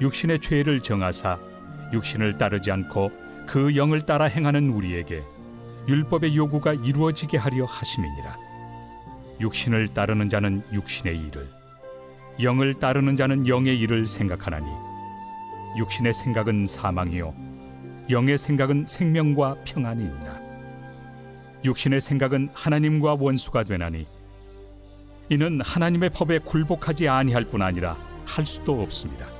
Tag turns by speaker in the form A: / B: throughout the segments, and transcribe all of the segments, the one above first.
A: 육신의 죄를 정하사 육신을 따르지 않고 그 영을 따라 행하는 우리에게 율법의 요구가 이루어지게 하려 하심이니라. 육신을 따르는 자는 육신의 일을, 영을 따르는 자는 영의 일을 생각하나니 육신의 생각은 사망이요 영의 생각은 생명과 평안이 있나. 육신의 생각은 하나님과 원수가 되나니 이는 하나님의 법에 굴복하지 아니할 뿐 아니라 할 수도 없습니다.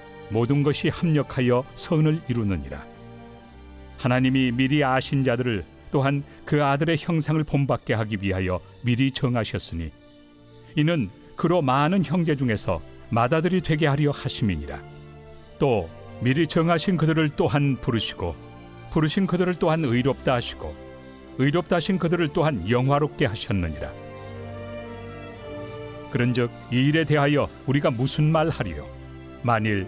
A: 모든 것이 합력하여 선을 이루느니라. 하나님이 미리 아신 자들을 또한 그 아들의 형상을 본받게 하기 위하여 미리 정하셨으니 이는 그로 많은 형제 중에서 맏아들이 되게 하려 하심이니라. 또 미리 정하신 그들을 또한 부르시고 부르신 그들을 또한 의롭다 하시고 의롭다 하신 그들을 또한 영화롭게 하셨느니라. 그런즉 이 일에 대하여 우리가 무슨 말 하리요? 만일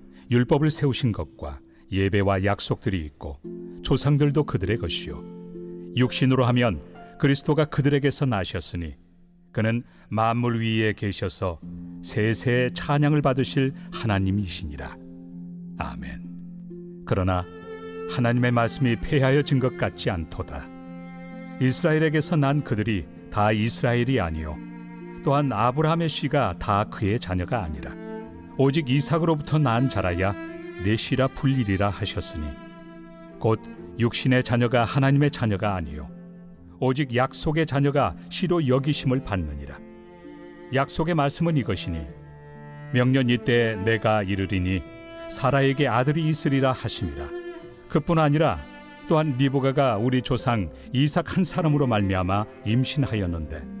A: 율법을 세우신 것과 예배와 약속들이 있고 조상들도 그들의 것이요. 육신으로 하면 그리스도가 그들에게서 나셨으니 그는 만물 위에 계셔서 세세의 찬양을 받으실 하나님이시니라. 아멘. 그러나 하나님의 말씀이 폐하여진 것 같지 않도다. 이스라엘에게서 난 그들이 다 이스라엘이 아니요. 또한 아브라함의 씨가 다 그의 자녀가 아니라 오직 이삭으로부터 난 자라야 내 씨라 불리리라 하셨으니 곧 육신의 자녀가 하나님의 자녀가 아니요 오직 약속의 자녀가 씨로 여기심을 받느니라. 약속의 말씀은 이것이니 명년 이때 내가 이르리니 사라에게 아들이 있으리라 하심이라. 그뿐 아니라 또한 리브가가 우리 조상 이삭 한 사람으로 말미암아 임신하였는데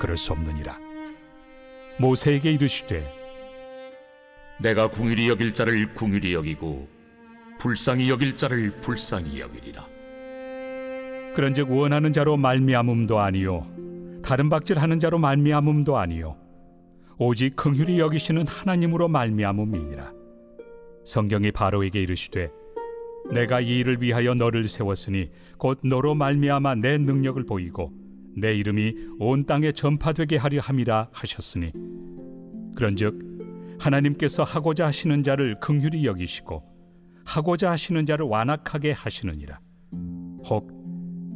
A: 그럴 수 없느니라 모세에게 이르시되
B: 내가 궁일이 여길 자를 궁일이 여기고 불쌍히 여길 자를 불쌍히 여기리라.
A: 그런즉 원하는 자로 말미암음도 아니요 다른 박질하는 자로 말미암음도 아니요 오직 긍휼히 여기시는 하나님으로 말미암음이니라 성경이 바로에게 이르시되 내가 이 일을 위하여 너를 세웠으니 곧 너로 말미암아 내 능력을 보이고 내 이름이 온 땅에 전파되게 하려 함이라 하셨으니. 그런즉 하나님께서 하고자 하시는 자를 긍휼히 여기시고 하고자 하시는 자를 완악하게 하시느니라. 혹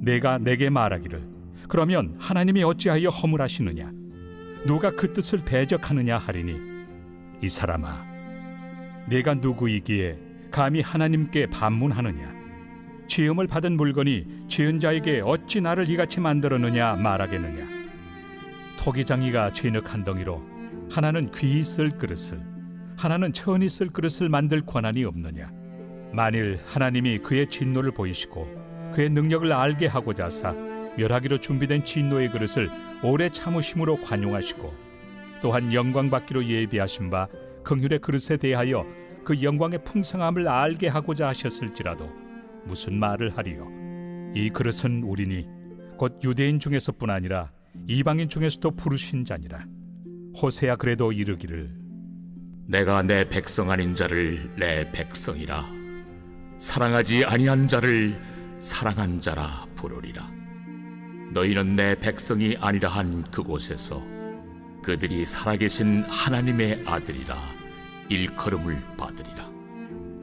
A: 내가 내게 말하기를 그러면 하나님이 어찌하여 허물하시느냐? 누가 그 뜻을 대적하느냐 하리니? 이 사람아 내가 누구이기에 감히 하나님께 반문하느냐 지음을 받은 물건이 지은 자에게 어찌 나를 이같이 만들었느냐 말하겠느냐? 토기장이가 진흙 한 덩이로 하나는 귀히 쓸 그릇을 하나는 천이 쓸 그릇을 만들 권한이 없느냐? 만일 하나님이 그의 진노를 보이시고 그의 능력을 알게 하고자 하사 멸하기로 준비된 진노의 그릇을 오래 참으심으로 관용하시고 또한 영광 받기로 예비하신 바 긍휼의 그릇에 대하여 그 영광의 풍성함을 알게 하고자 하셨을지라도 무슨 말을 하리요 이 그릇은 우리니 곧 유대인 중에서뿐 아니라 이방인 중에서도 부르신 자니라 호세야 그래도 이르기를
B: 내가 내 백성 아닌 자를 내 백성이라 사랑하지 아니한 자를 사랑한 자라 부르리라. 너희는 내 백성이 아니라 한 그곳에서 그들이 살아계신 하나님의 아들이라 일컬음을 받으리라.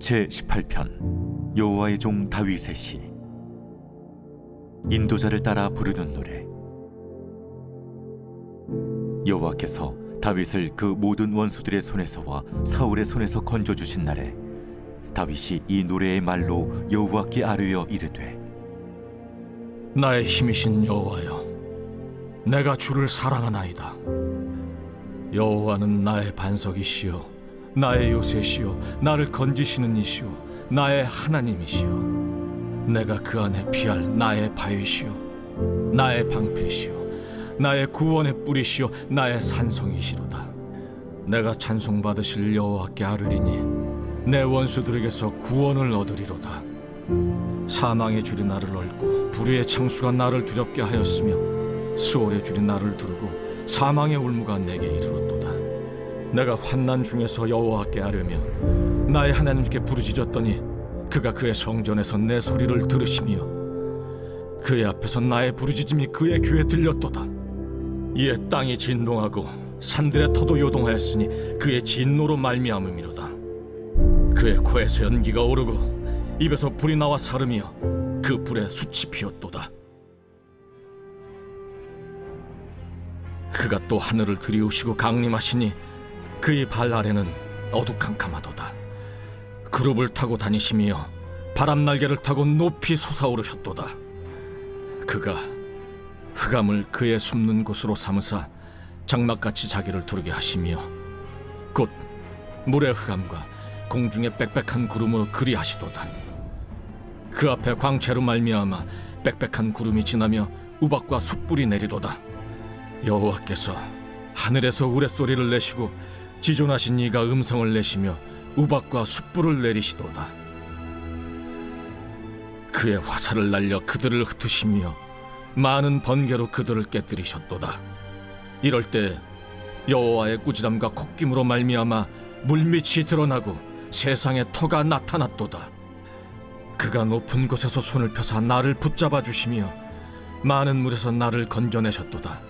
C: 제 18편 여호와의 종 다윗의 시. 인도자를 따라 부르는 노래. 여호와께서 다윗을 그 모든 원수들의 손에서와 사울의 손에서 건져 주신 날에 다윗이 이 노래의 말로 여호와께 아뢰어 이르되
D: 나의 힘이신 여호와여 내가 주를 사랑하나이다. 여호와는 나의 반석이시요 나의 요새시요 나를 건지시는 이시요 나의 하나님이시요 내가 그 안에 피할 나의 바위시요 나의 방패시요 나의 구원의 뿌리시요 나의 산성이시로다. 내가 찬송받으실 여호와께 아뢰리니 내 원수들에게서 구원을 얻으리로다. 사망의 줄이 나를 얽고 불의의 창수가 나를 두렵게 하였으며 수월의 줄이 나를 두르고 사망의 울무가 내게 이르렀도다 내가 환난 중에서 여호와께 아뢰며 나의 하나님께 부르짖었더니 그가 그의 성전에서 내 소리를 들으시며 그의 앞에서 나의 부르짖음이 그의 귀에 들렸도다 이에 땅이 진동하고 산들의 터도 요동하였으니 그의 진노로 말미암음이로다 그의 코에서 연기가 오르고 입에서 불이 나와 사르며 그 불에 숯이 피었도다. 그가 또 하늘을 들이우시고 강림하시니 그의 발 아래는 어두캄캄하도다. 그룹을 타고 다니시며 바람 날개를 타고 높이 솟아오르셨도다. 그가 흑암을 그의 숨는 곳으로 삼으사 장막같이 자기를 두르게 하시며 곧 물의 흑암과 공중의 빽빽한 구름으로 그리하시도다. 그 앞에 광채로 말미암아 빽빽한 구름이 지나며 우박과 숯불이 내리도다. 여호와께서 하늘에서 우레소리를 내시고 지존하신 이가 음성을 내시며 우박과 숯불을 내리시도다. 그의 화살을 날려 그들을 흩으시며 많은 번개로 그들을 깨뜨리셨도다. 이럴 때 여호와의 꾸지람과 콧김으로 말미암아 물밑이 드러나고 세상에 터가 나타났도다. 그가 높은 곳에서 손을 펴사 나를 붙잡아 주시며 많은 물에서 나를 건져내셨도다.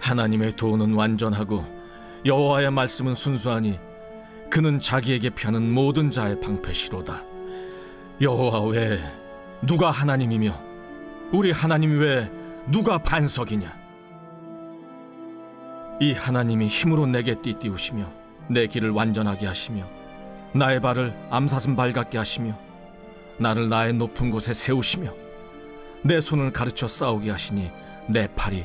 D: 하나님의 도는 완전하고 여호와의 말씀은 순수하니 그는 자기에게 펴는 모든 자의 방패시로다. 여호와 외에 누가 하나님이며 우리 하나님 외에 누가 반석이냐? 이 하나님이 힘으로 내게 띠띠우시며 내 길을 완전하게 하시며 나의 발을 암사슴 발 같게 하시며 나를 나의 높은 곳에 세우시며 내 손을 가르쳐 싸우게 하시니 내 팔이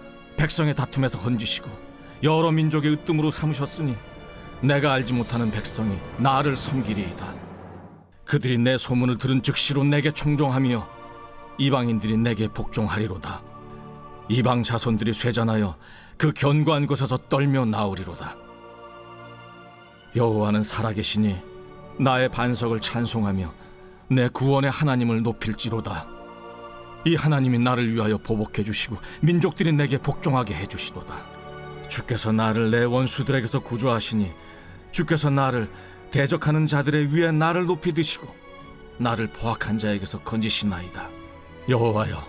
D: 백성의 다툼에서 건지시고 여러 민족의 으뜸으로 삼으셨으니 내가 알지 못하는 백성이 나를 섬기리이다. 그들이 내 소문을 들은 즉시로 내게 청종하며 이방인들이 내게 복종하리로다. 이방 자손들이 쇠잔하여 그 견고한 곳에서 떨며 나오리로다. 여호와는 살아계시니 나의 반석을 찬송하며 내 구원의 하나님을 높일지로다. 이 하나님이 나를 위하여 보복해 주시고 민족들이 내게 복종하게 해 주시도다. 주께서 나를 내 원수들에게서 구조하시니 주께서 나를 대적하는 자들의 위에 나를 높이 드시고 나를 포악한 자에게서 건지시나이다. 여호와여,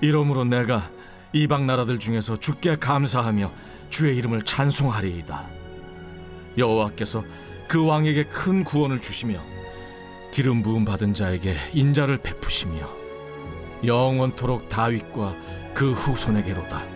D: 이러므로 내가 이방 나라들 중에서 주께 감사하며 주의 이름을 찬송하리이다. 여호와께서 그 왕에게 큰 구원을 주시며 기름 부음 받은 자에게 인자를 베푸시며 영원토록 다윗과 그 후손에게로다.